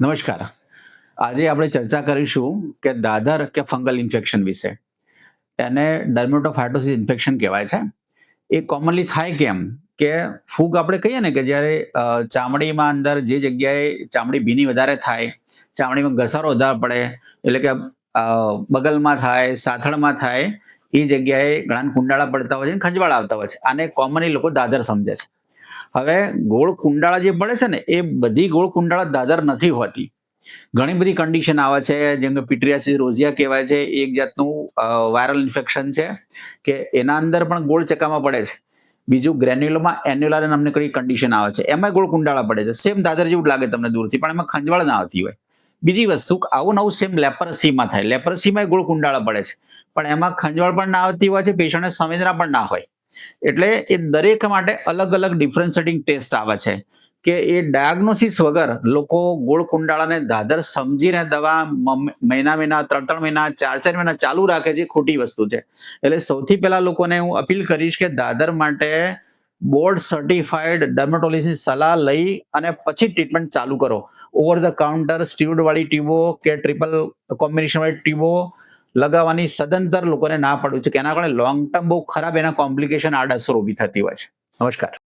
નમસ્કાર. આજે આપણે ચર્ચા કરીશું કે દાદર કે ફંગલ ઇન્ફેક્શન વિશે. એને ડર્મેટોફાઇટોસિસ ઇન્ફેક્શન કહેવાય છે. એ કોમનલી થાય કેમ? કે ફૂગ આપણે કહીએ ને કે જ્યારે ચામડીમાં અંદર જે જગ્યાએ ચામડી ભીની વધારે થાય, ચામડીમાં ઘસારો વધારે પડે, એટલે કે બગલમાં થાય, સાથળમાં થાય, એ જગ્યાએ ઘણા કુંડાળા પડતા હોય છે ખંજવાળ આવતા હોય છે. આને કોમનલી લોકો દાદર સમજે છે. હવે ગોળ કુંડાળા જે પડે છે ને, એ બધી ગોળ કુંડાળા દાદર નથી હોતી. ઘણી બધી કન્ડિશન આવે છે, જેમ કે પીટ્રિયાસિસ રોઝિયા કહેવાય છે, એક જાતનું વાયરલ ઇન્ફેક્શન છે, કે એના અંદર પણ ગોળ ચકામાં પડે છે. બીજું ગ્રેન્યુલોમાં એન્યુલર નામની કઈ કન્ડિશન આવે છે એમાં ગોળ કુંડાળા પડે છે. સેમ દાદર જેવું લાગે તમને દૂરથી, પણ એમાં ખંજવાળ ના આવતી હોય. બીજી વસ્તુ, આવું નવું સેમ લેપરસીમાં થાય. લેપરસીમાં ગોળ કુંડાળા પડે છે, પણ એમાં ખંજવાળ પણ ના આવતી હોય છે, પેશન્ટને સંવેદના પણ ના હોય. એટલે એ દરેક માટે અલગ અલગ ડિફરન્શિએટિંગ ટેસ્ટ આવે છે. કે એ ડાયગ્નોસિસ વગર લોકો ગોળ કુંડાળાને દાદર સમજીને દવા મહિના મહિના, ત્રણ ત્રણ મહિના, ચાર ચાર મહિના ચાલુ રાખે છે ખોટી વસ્તુ છે. એટલે સૌથી પહેલા લોકોને હું અપીલ કરીશ કે દાદર માટે બોર્ડ સર્ટિફાઈડ ડર્મેટોલોજીની સલાહ લઈ અને પછી ટ્રીટમેન્ટ ચાલુ કરો. ઓવર ધ કાઉન્ટર સ્ટીરોઇડ વાળી ટ્યુબો કે ટ્રિપલ કોમ્બિનેશન વાળી ટ્યુબો લગાવવાની સદંતર લોકોને ના પાડવું છે, કે એના કારણે લોંગ ટર્મ બહુ ખરાબ એના કોમ્પ્લિકેશન આડઅસર ઊભી થતી હોય છે. નમસ્કાર.